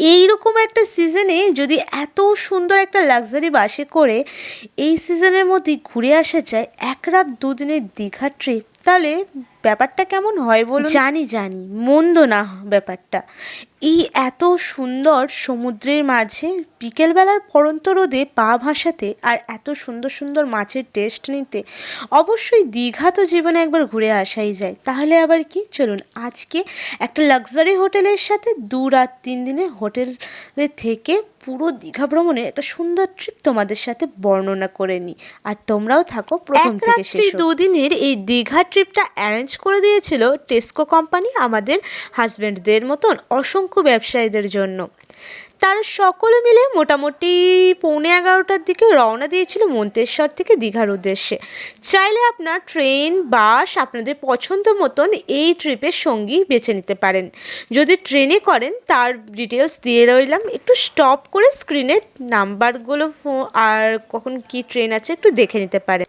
এইরকম একটা সিজনে যদি এত সুন্দর একটা লাক্সারি বাসে করে এই সিজনের মধ্যে ঘুরে আসা যায়, এক রাত দুদিনের দীঘা ট্রিপ তাহলে ব্যাপারটা কেমন হয় বলুন? জানি জানি। মন্দ না ব্যাপারটা। এই এত সুন্দর সমুদ্রের মাঝে বিকেলবেলার পরন্ত রোদে পা ভাসাতে আর এত সুন্দর সুন্দর মাছের টেস্ট নিতে অবশ্যই দীঘা তো জীবনে একবার ঘুরে আসাই যায়। তাহলে আবার কি? চলুন আজকে একটা লাক্সারি হোটেলের সাথে দু রাত তিন দিনের হোটেলে থেকে পুরো দীঘা ভ্রমণের একটা সুন্দর ট্রিপ তোমাদের সাথে বর্ণনা করে নিই। আর তোমরাও থাকো প্রথম থেকে শেষ দুদিনের এই দীঘা ট্রিপটা অ্যারেঞ্জ করে দিয়েছিল টেস্কো কোম্পানি আমাদের হাজব্যান্ডদের মতন অসংখ্য ব্যবসায়ীদের জন্য। তারা সকলে মিলে মোটামুটি পৌনে এগারোটার দিকে রওনা দিয়েছিল মন্তেশ্বর থেকে দীঘার উদ্দেশ্যে। চাইলে আপনার ট্রেন, বাস আপনাদের পছন্দ মতন এই ট্রিপের সঙ্গী বেছে নিতে পারেন। যদি ট্রেনে করেন, তার ডিটেলস দিয়ে রইলাম। একটু স্টপ করে স্ক্রিনে নাম্বারগুলো আর কখন কি ট্রেন আছে একটু দেখে নিতে পারেন।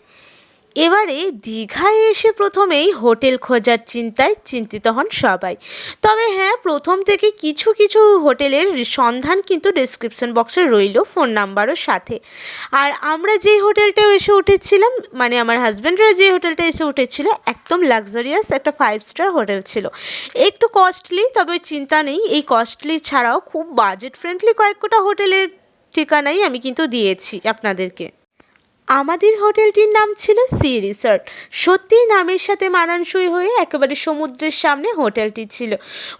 এবারে দীঘায় এসে প্রথমেই হোটেল খোঁজার চিন্তায় চিন্তিত হন সবাই। তবে হ্যাঁ প্রথম থেকে কিছু কিছু হোটেলের সন্ধান কিন্তু ডেসক্রিপশন বক্সে রইল ফোন নাম্বারও সাথে। আর আমরা যেই হোটেলটা এসে উঠেছিলাম মানে আমার হাজব্যান্ডরা যে হোটেলটা এসে উঠেছিল, একদম লাক্সারিয়াস একটা ফাইভ স্টার হোটেল ছিল। একটু কস্টলি তবে চিন্তা নেই, এই কস্টলি ছাড়াও খুব বাজেট ফ্রেন্ডলি কয়েকটা হোটেলের ঠিকানাই আমি কিন্তু দিয়েছি আপনাদেরকে। আমাদের হোটেলটির নাম ছিল সি রিসর্ট। সত্যিই নামের সাথে মানানসই হয়ে একেবারে সমুদ্রের সামনে হোটেলটি ছিল।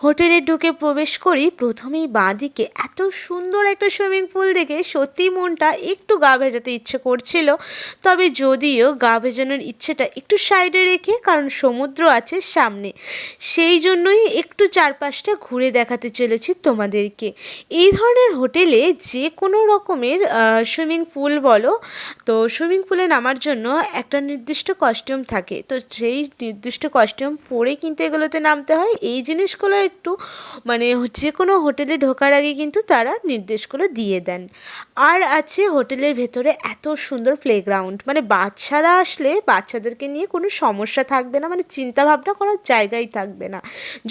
হোটেলে ঢুকে প্রবেশ করি, প্রথমেই বাঁদিকে। এত সুন্দর একটা সুইমিং পুল দেখে সত্যিই মনটা একটু গা ভেজাতে ইচ্ছে করছিল। তবে যদিও গা ভেজানোর ইচ্ছেটা একটু সাইডে রেখে, কারণ সমুদ্র আছে সামনে। সেই জন্যই একটু চারপাশটা ঘুরে দেখাতে চলেছি তোমাদেরকে। এই ধরনের হোটেলে যে কোনো রকমের সুইমিং পুল বলো, তো সুইমিং পুলে নামার জন্য একটা নির্দিষ্ট কস্টিউম থাকে। তো সেই নির্দিষ্ট কস্টিউম পরে কিন্তু এগুলোতে নামতে হয়। এই জিনিসগুলো একটু মানে যে কোনো হোটেলে ঢোকার আগে কিন্তু তারা নির্দেশগুলো দিয়ে দেন। আর আছে হোটেলের ভেতরে এত সুন্দর প্লেগ্রাউন্ড মানে বাচ্চারা আসলে বাচ্চাদেরকে নিয়ে কোনো সমস্যা থাকবে না মানে চিন্তা ভাবনা করার জায়গাই থাকবে না।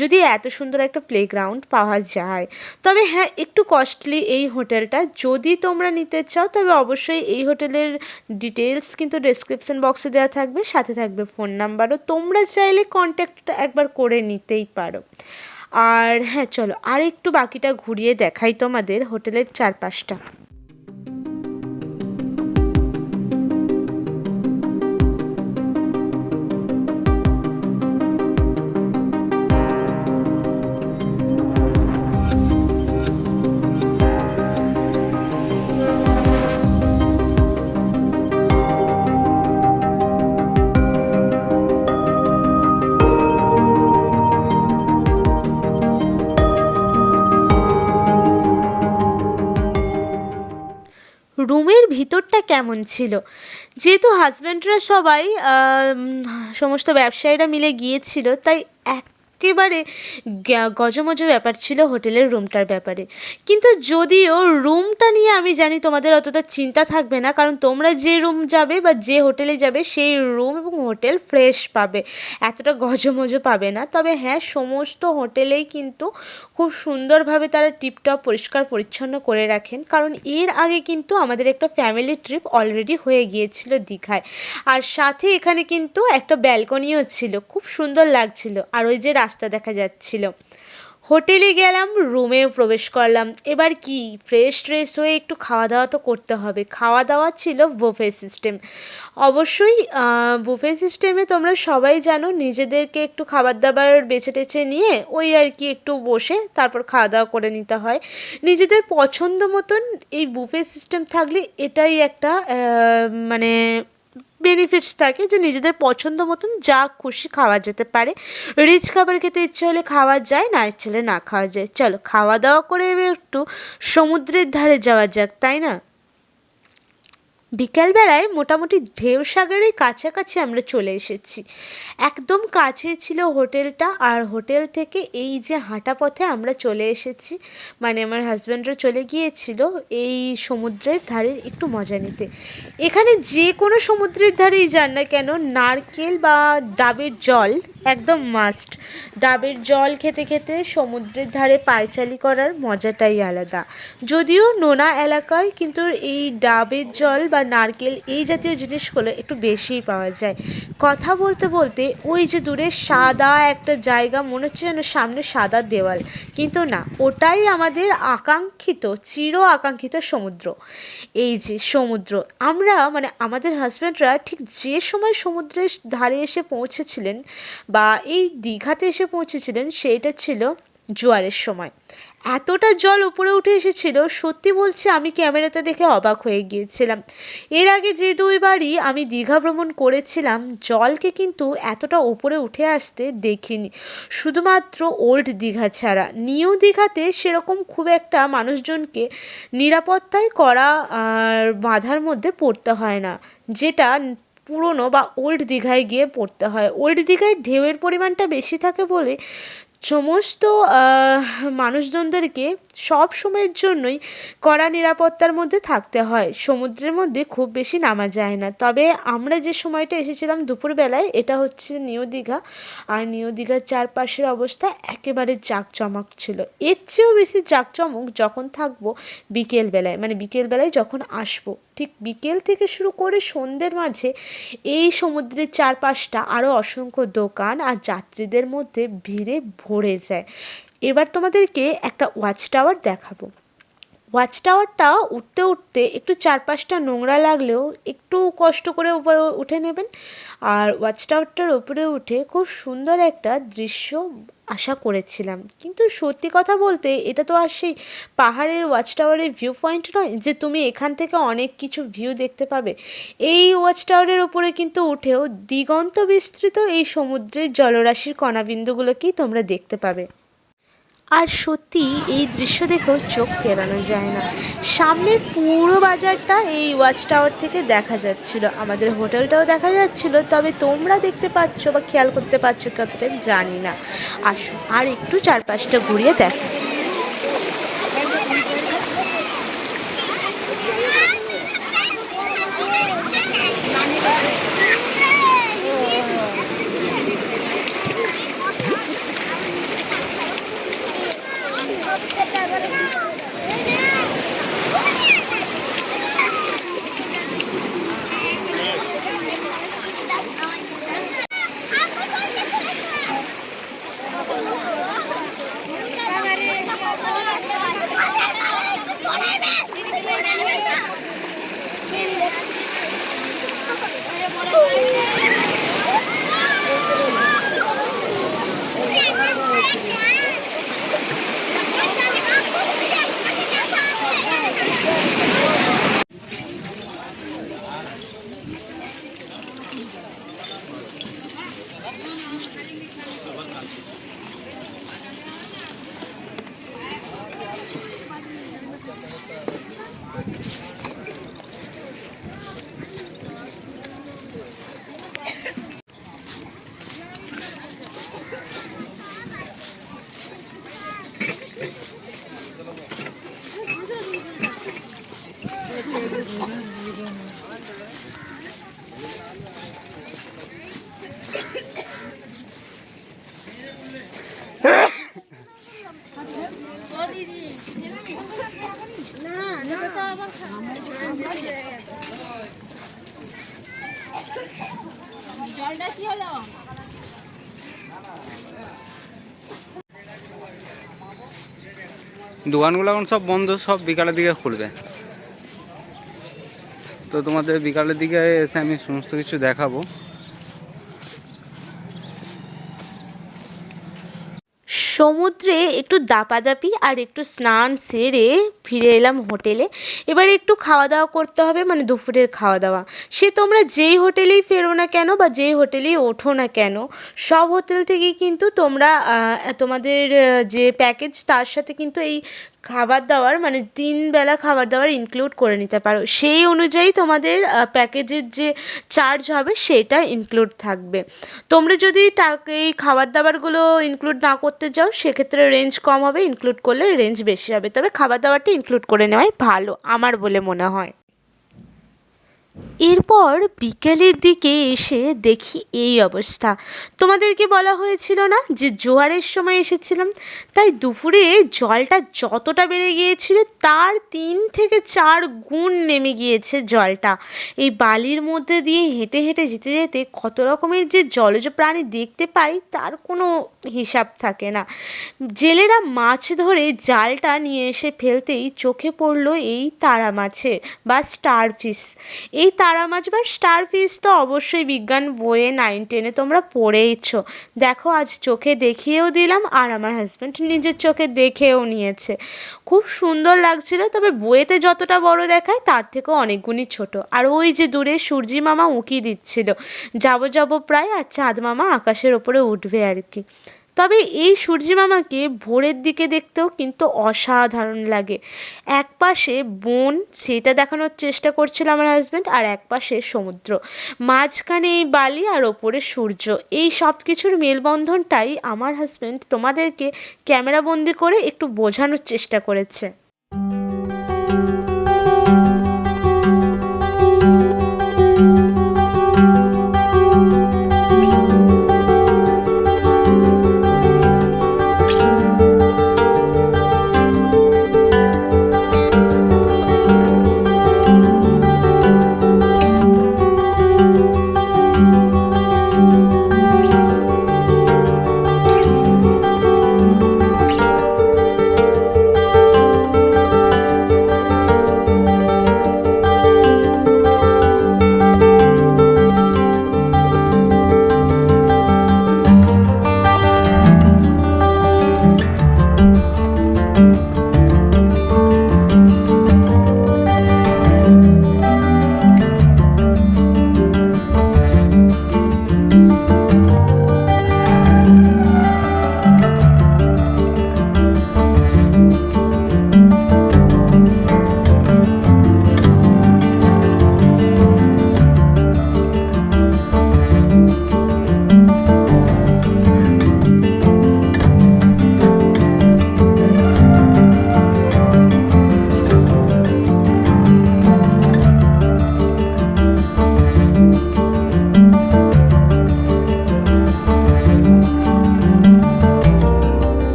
যদি এত সুন্দর একটা প্লেগ্রাউন্ড পাওয়া যায়। তবে হ্যাঁ একটু কস্টলি এই হোটেলটা। যদি তোমরা নিতে চাও, তবে অবশ্যই এই হোটেলের ডিটেলস কিন্তু ডেসক্রিপশন বক্সে দেওয়া থাকবে, সাথে থাকবে ফোন নাম্বারও তোমরা চাইলে কন্ট্যাক্টটা একবার করে নিতেই পারো। আর হ্যাঁ চলো আর একটু বাকিটা ঘুরিয়ে দেখাই তোমাদের হোটেলের চারপাশটা। ভিতরটা কেমন ছিল? যেহেতু হাজব্যান্ডরা সবাই সমস্ত ব্যবসায়ীরা মিলে গিয়েছিল তাই একেবারে গজমজ ব্যাপার ছিল হোটেলের রুমটার ব্যাপারে। কিন্তু যদিও রুমটা নিয়ে আমি জানি তোমাদের অতটা চিন্তা থাকবে না, কারণ তোমরা যে রুম যাবে বা যে হোটেলে যাবে সেই রুম এবং হোটেল ফ্রেশ পাবে, এতটা গজমজ পাবে না। তবে হ্যাঁ সমস্ত হোটেলেই কিন্তু খুব সুন্দরভাবে তারা টিপটপ পরিষ্কার পরিচ্ছন্ন করে রাখেন, কারণ এর আগে কিন্তু আমাদের একটা ফ্যামিলি ট্রিপ অলরেডি হয়ে গিয়েছিল দীঘায়। আর সাথে এখানে কিন্তু একটা ব্যালকনিও ছিল, খুব সুন্দর লাগছিল। আর ওই যে রাস্তা দেখা যাচ্ছিল। হোটেলে গেলাম রুমে প্রবেশ করলাম। এবার কি ফ্রেশ ট্রেশ হয়ে একটু খাওয়া দাওয়া তো করতে হবে। খাওয়া দাওয়া ছিল বুফে সিস্টেম অবশ্যই বুফে সিস্টেমে তোমরা সবাই জানো, নিজেদেরকে একটু খাবার দাবার বেছে টেছে নিয়ে ওই আর কি একটু বসে তারপর খাওয়া দাওয়া করে নিতে হয়। নিজেদের পছন্দ মতন এই বুফে সিস্টেম থাকলে এটাই একটা মানে বেনিফিটস থাকে যে নিজেদের পছন্দ মতন যা খুশি খাওয়া যেতে পারে। রিচ খাবার খেতে ইচ্ছে হলে খাওয়া যায়, না ইচ্ছে হলে না খাওয়া যায়। চলো, খাওয়া দাওয়া করে একটু সমুদ্রের ধারে যাওয়া যাক, তাই না? বিকালবেলায় মোটামুটি ঢেউ সাগরের কাছাকাছি আমরা চলে এসেছি। একদম কাছে ছিল হোটেলটা আর হোটেল থেকে এই যে হাঁটা পথে আমরা চলে এসেছি মানে আমার হাজব্যান্ডরা চলে গিয়েছিল এই সমুদ্রের ধারে একটু মজা নিতে। এখানে যে কোনো সমুদ্রের ধারেই যান না কেন, নারকেল বা ডাবের জল একদম মাস্ট ডাবের জল খেতে খেতে সমুদ্রের ধারে পায়চালি করার মজাটাই আলাদা। যদিও নোনা এলাকায় কিন্তু এই ডাবের জল বা নারকেল এই জাতীয় জিনিসগুলো একটু বেশিই পাওয়া যায়। কথা বলতে বলতে ওই যে দূরে সাদা একটা জায়গা মনে হচ্ছে যেন সামনে সাদা দেওয়াল। কিন্তু না, ওটাই আমাদের আকাঙ্ক্ষিত, চির আকাঙ্ক্ষিত সমুদ্র। এই যে সমুদ্র, আমরা মানে আমাদের হাজব্যান্ডরা ঠিক যে সময় সমুদ্রের ধারে এসে পৌঁছেছিলেন বা এই দীঘাতে এসে পৌঁছেছিলেন সেইটা ছিল জোয়ারের সময়। এতটা জল উপরে উঠে এসেছিল, সত্যি বলছি আমি ক্যামেরাতে দেখে অবাক হয়ে গিয়েছিলাম। এর আগে যে দুইবারই আমি দীঘা ভ্রমণ করেছিলাম, জলকে কিন্তু এতটা উপরে উঠে আসতে দেখিনি। শুধুমাত্র ওল্ড দীঘা ছাড়া। নিউ দীঘাতে সেরকম খুব একটা মানুষজনকে নিরাপত্তায় করা আর বাধার মধ্যে পড়তে হয় না, যেটা পুরনো বা ওল্ড দীঘায় গিয়ে পড়তে হয়। ওল্ড দীঘায় ঢেউয়ের পরিমাণটা বেশি থাকে বলে সমস্ত মানুষজনদেরকে সব সময়ের জন্যই কড়া নিরাপত্তার মধ্যে থাকতে হয়। সমুদ্রের মধ্যে খুব বেশি নামা যায় না। তবে আমরা যে সময়টা এসেছিলাম দুপুরবেলায়, এটা হচ্ছে নিউ দীঘা। আর নিউ দীঘার চারপাশের অবস্থা একেবারে জাঁকজমক ছিল। এর চেয়েও বেশি জাঁকজমক যখন থাকব বিকেলবেলায় মানে বিকেলবেলায় যখন আসব। ঠিক বিকেল থেকে শুরু করে সন্ধ্যের মাঝে এই সমুদ্রের চারপাশটা আরও অসংখ্য দোকান আর যাত্রীদের মধ্যে ভিড়ে ভরে যায়। এবার তোমাদেরকে একটা ওয়াচ টাওয়ার দেখাবো। ওয়াচ টাওয়ারটা উঠতে উঠতে একটু চারপাশটা নোংরা লাগলেও একটু কষ্ট করে উপরে উঠে নেবেন। আর ওয়াচ টাওয়ারটার উপরে উঠে খুব সুন্দর একটা দৃশ্য আশা করেছিলাম। কিন্তু সত্যি কথা বলতে এটা তো আর সেই পাহাড়ের ওয়াচ টাওয়ারের ভিউ পয়েন্ট নয় যে তুমি এখান থেকে অনেক কিছু ভিউ দেখতে পাবে। এই ওয়াচ টাওয়ারের ওপরে কিন্তু উঠেও দিগন্ত বিস্তৃত এই সমুদ্রের জলরাশির কণাবিন্দুগুলোকেই তোমরা দেখতে পাবে। আর সত্যি এই দৃশ্য দেখেও চোখ ফেরানো যায় না। সামনের পুরো বাজারটা এই ওয়াচ টাওয়ার থেকে দেখা যাচ্ছিল। আমাদের হোটেলটাও দেখা যাচ্ছিল, তবে তোমরা দেখতে পাচ্ছ বা খেয়াল করতে পারছ কতটা জানি না। আসো আর একটু চারপাশটা ঘুরিয়ে দেখো। দোকানগুলো এখন সব বন্ধ, সব বিকালের দিকে খুলবে। তো তোমাদের বিকালের দিকে এসে আমি সমস্ত কিছু দেখাবো। সমুদ্রে একটু দাপাদাপি আর একটু স্নান সেরে ফিরে এলাম হোটেলে। এবারে একটু খাওয়া দাওয়া করতে হবে মানে দুপুরের খাওয়া দাওয়া সে তোমরা যেই হোটেলেই ফেরো না কেন বা যেই হোটেলেই ওঠো না কেন, সব হোটেল থেকেই কিন্তু তোমরা তোমাদের যে প্যাকেজ তার সাথে কিন্তু এই খাবার দাবার মানে তিন বেলা খাবার দাবার ইনক্লুড করে নিতে পারো। সেই অনুযায়ী তোমাদের প্যাকেজের যে চার্জ হবে সেটা ইনক্লুড থাকবে। তোমরা যদি তাকে এই খাবার দাবারগুলো ইনক্লুড না করতে যাও, সেক্ষেত্রে রেঞ্জ কম হবে ইনক্লুড করলে রেঞ্জ বেশি হবে। তবে খাবার দাবারটা ইনক্লুড করে নেওয়াই ভালো, আমার বলে মনে হয়। এরপর বিকেলের দিকে এসে দেখি এই অবস্থা। তোমাদেরকে বলা হয়েছিল না যে জোয়ারের সময় এসেছিলাম? তাই দুপুরে জলটা যতটা বেড়ে গিয়েছিল, তার তিন থেকে চার গুণ নেমে গিয়েছে জলটা। এই বালির মধ্যে দিয়ে হেঁটে হেঁটে যেতে যেতে কত রকমের যে জলজ প্রাণী দেখতে পাই, তার কোনো হিসাব থাকে না। জেলেরা মাছ ধরে জালটা নিয়ে এসে ফেলতেই চোখে পড়ল এই তারা মাছে বা স্টার ফিশ এই তারা মাছ বা স্টার ফিশ তো অবশ্যই বিজ্ঞান বইয়ে নাইন টেনে তোমরা পড়েইছো। দেখো, আজ চোখে দেখিয়েও দিলাম আর আমার হাজব্যান্ড নিজের চোখে দেখেও নিয়েছে। খুব সুন্দর লাগছিল, তবে বইয়েতে যতটা বড় দেখায়, তার থেকেও অনেক গুণই ছোট। আর ওই যে দূরে সূর্যি মামা উঁকি দিচ্ছিল। যাব যাব প্রায়, আর চাঁদ মামা আকাশের ওপরে উঠবে আর কি। তবে এই সূর্যি মামাকে ভোরের দিকে দেখতেও কিন্তু অসাধারণ লাগে। এক পাশে বন, সেটা দেখানোর চেষ্টা করছিল আমার হাজব্যান্ড আর এক পাশে সমুদ্র। মাঝখানে এই বালি আর ওপরে সূর্য। এই সব কিছুর মেলবন্ধনটাই আমার হাজব্যান্ড তোমাদেরকে ক্যামেরাবন্দি করে একটু বোঝানোর চেষ্টা করেছে।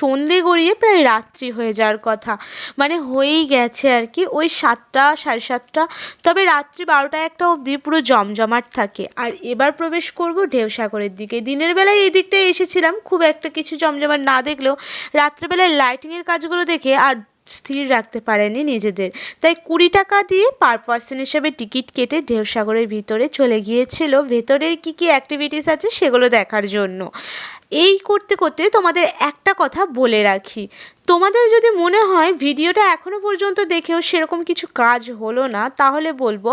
সন্ধে গড়িয়ে প্রায় রাত্রি হয়ে যাওয়ার কথা। মানে হয়েই গেছে আর কি। ওই সাতটা, সাড়ে সাতটা, তবে রাত্রি বারোটা একটা অবধি পুরো জমজমাট থাকে। আর এবার প্রবেশ করব ঢেউসাগরের দিকে। দিনের বেলায় এই দিকটায় এসেছিলাম। খুব একটা কিছু জমজমাট না দেখলেও রাত্রেবেলায় লাইটিংয়ের কাজগুলো দেখে আর স্থির রাখতে পারেনি নিজেদের। তাই কুড়ি টাকা দিয়ে পার পার্সন হিসেবে টিকিট কেটে ঢেউসাগরের ভিতরে চলে গিয়েছিল। ভেতরের কী কী অ্যাক্টিভিটিস আছে সেগুলো দেখার জন্য। এই করতে করতে তোমাদের একটা কথা বলে রাখি। তোমাদের যদি মনে হয় ভিডিওটা এখনও পর্যন্ত দেখেও সেরকম কিছু কাজ হলো না, তাহলে বলব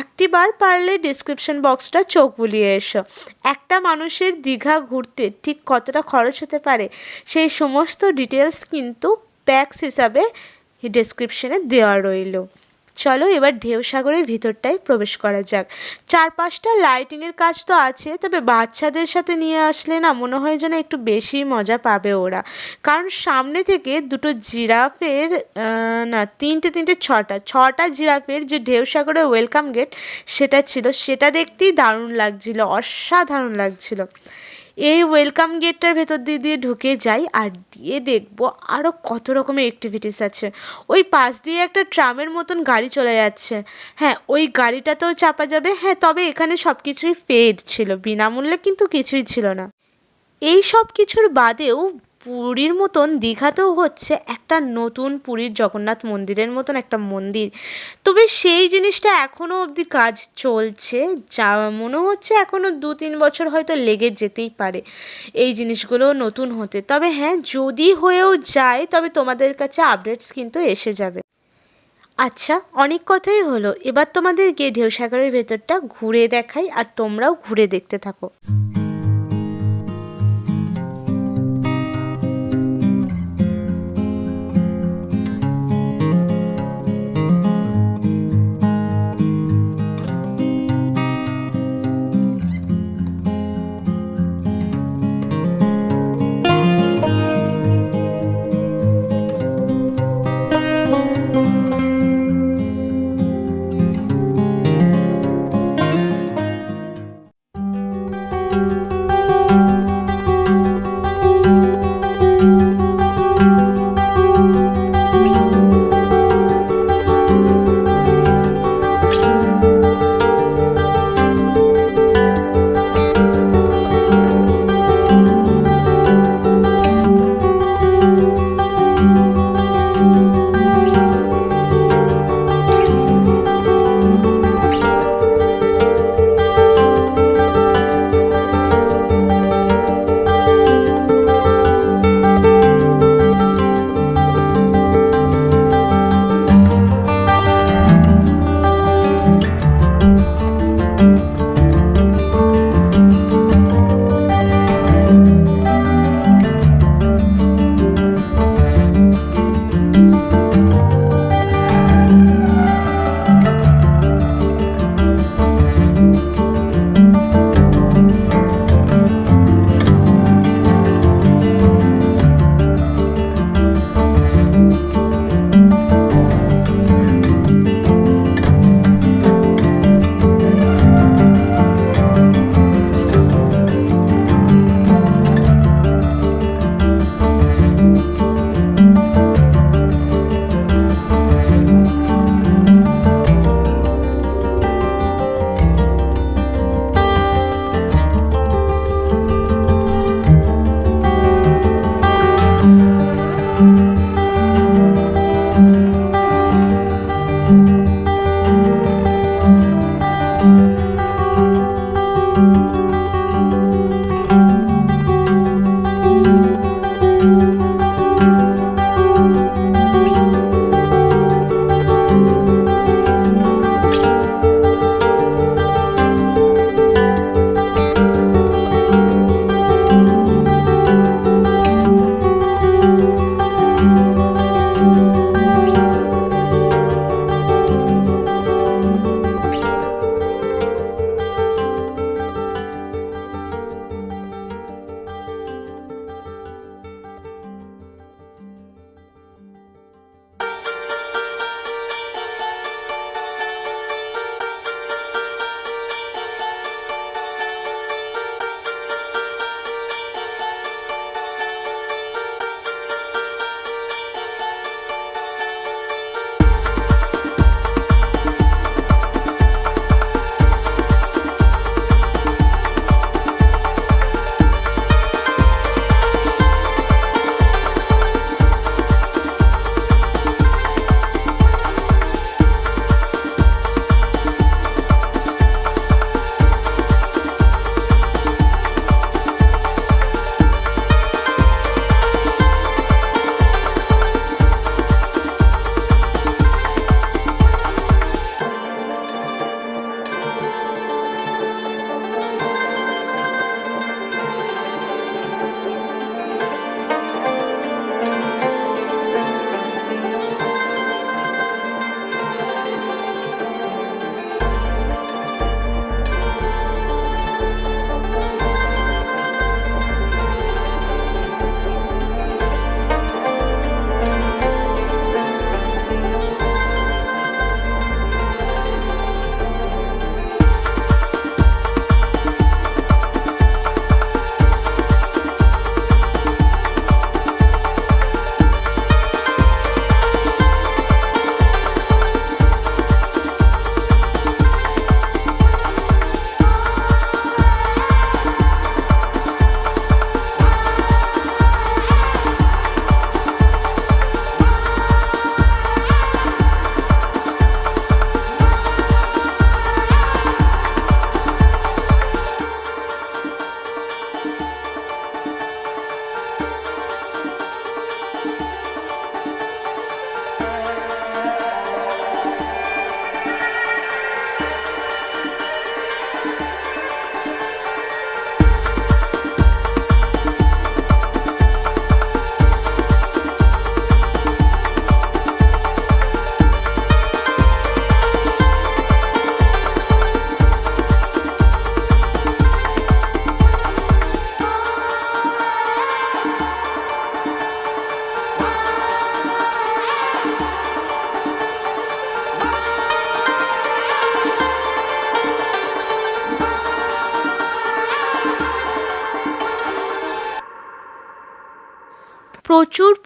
একটিবার পারলে ডিসক্রিপশন বক্সটা চোখ বুলিয়ে এসো। একটা মানুষের দীঘা ঘুরতে ঠিক কতটা খরচ হতে পারে, সেই সমস্ত ডিটেলস কিন্তু প্যাক্স হিসাবে ডেসক্রিপশনে দেওয়া রইল। চলো এবার ঢেউ সাগরের ভিতরটায় প্রবেশ করা যাক। চার চারপাশটা লাইটিংয়ের কাজ তো আছে, তবে বাচ্চাদের সাথে নিয়ে আসলে না মনে হয় যেন একটু বেশি মজা পাবে ওরা। কারণ সামনে থেকে দুটো জিরাফের না, তিনটে তিনটে, ছটা ছটা জিরাফের যে ঢেউ সাগরের ওয়েলকাম গেট সেটা ছিল। সেটা দেখতেই দারুণ লাগছিল, অসাধারণ লাগছিল। এই ওয়েলকাম গেটটার ভেতর দিয়ে দিয়ে ঢুকে যাই আর দিয়ে দেখব আরও কত রকমের অ্যাক্টিভিটিস আছে। ওই পাশ দিয়ে একটা ট্রামের মতন গাড়ি চলে যাচ্ছে। হ্যাঁ ওই গাড়িটাতেও চাপা যাবে। হ্যাঁ তবে এখানে সব কিছুই পেড ছিল। বিনামূল্যে কিন্তু কিছুই ছিল না। এই সব কিছুর বাদেও পুরীর মতন দীঘাতেও হচ্ছে একটা নতুন পুরীর জগন্নাথ মন্দিরের মতন একটা মন্দির। তবে সেই জিনিসটা এখনও অবধি কাজ চলছে, যা মনে হচ্ছে এখনও দু তিন বছর হয়তো লেগে যেতেই পারে। এই জিনিসগুলো নতুন হতে। তবে হ্যাঁ যদি হয়েও যায়, তবে তোমাদের কাছে আপডেটস কিন্তু এসে যাবে। আচ্ছা অনেক কথাই হলো। এবার তোমাদের গিয়ে ঢেউসাগরের ভেতরটা ঘুরে দেখাই আর তোমরাও ঘুরে দেখতে থাকো।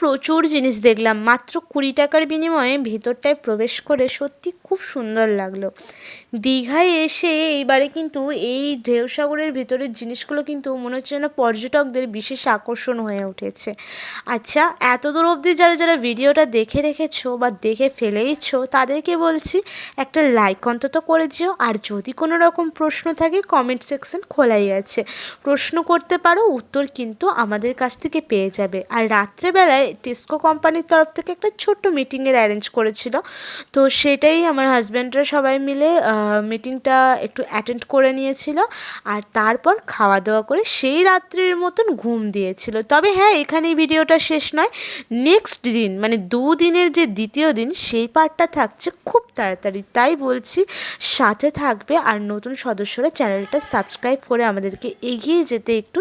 প্রচুর জিনিস দেখলাম। মাত্র কুড়ি টাকার বিনিময়ে ভিতরটায় প্রবেশ করে সত্যি খুব সুন্দর লাগল। দীঘায় এসে এইবারে কিন্তু এই ঢেউসাগরের ভিতরের জিনিসগুলো কিন্তু মনে হচ্ছে যেন পর্যটকদের বিশেষ আকর্ষণ হয়ে উঠেছে। আচ্ছা এত দূর অবধি যারা যারা ভিডিওটা দেখে রেখেছো বা দেখে ফেলেইছো, তাদেরকে বলছি একটা লাইক অন্তত করে দিও। আর যদি কোনো রকম প্রশ্ন থাকে কমেন্ট সেকশন খোলাই আছে। প্রশ্ন করতে পারো, উত্তর কিন্তু আমাদের কাছ থেকে পেয়ে যাবে। আর রাত্রেবেলায় টেস্কো কোম্পানির তরফ থেকে একটা ছোট্ট মিটিংয়ের অ্যারেঞ্জ করেছিল। তো সেটাই আমার হাজব্যান্ডরা সবাই মিলে মিটিংটা একটু অ্যাটেন্ড করে নিয়েছিল আর তারপর খাওয়া দাওয়া করে সেই রাত্রির মতন ঘুম দিয়েছিল। তবে হ্যাঁ এখানেই ভিডিওটা শেষ নয় নেক্সট দিন মানে দুদিনের যে দ্বিতীয় দিন, সেই পার্টটা থাকছে খুব তাড়াতাড়ি। তাই বলছি, সাথে থাকবে আর নতুন সদস্যরা চ্যানেলটা সাবস্ক্রাইব করে আমাদেরকে এগিয়ে যেতে একটু